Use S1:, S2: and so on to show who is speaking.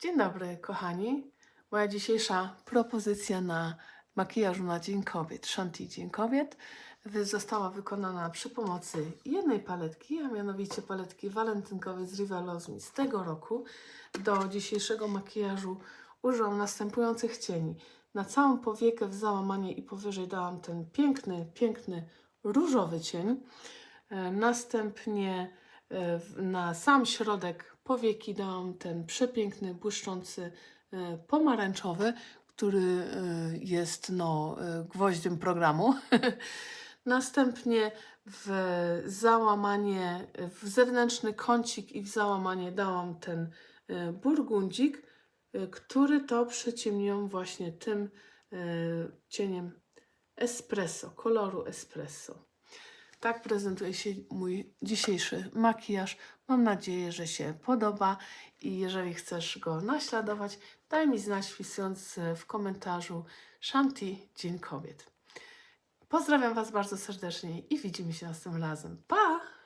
S1: Dzień dobry, kochani. Moja dzisiejsza propozycja na makijażu na Dzień Kobiet, Shanti Dzień Kobiet, wy- została wykonana przy pomocy jednej paletki, a mianowicie paletki walentynkowej z Rivalozmi z tego roku. Do dzisiejszego makijażu użyłam następujących cieni. Na całą powiekę w załamanie i powyżej dałam ten piękny, piękny różowy cień. E, Następnie na sam środek powieki dałam ten przepiękny, błyszczący e, pomarańczowy, który e, jest no, e, gwoździem programu. Następnie w załamanie, w zewnętrzny kącik i w załamanie dałam ten e, burgundzik, e, który to przyciemniłam właśnie tym e, cieniem espresso, koloru espresso. Tak prezentuje się mój dzisiejszy makijaż. Mam nadzieję, że się podoba i jeżeli chcesz go naśladować, daj mi znać wpisując w komentarzu Shanti Dzień Kobiet. Pozdrawiam Was bardzo serdecznie i widzimy się następnym razem. Pa!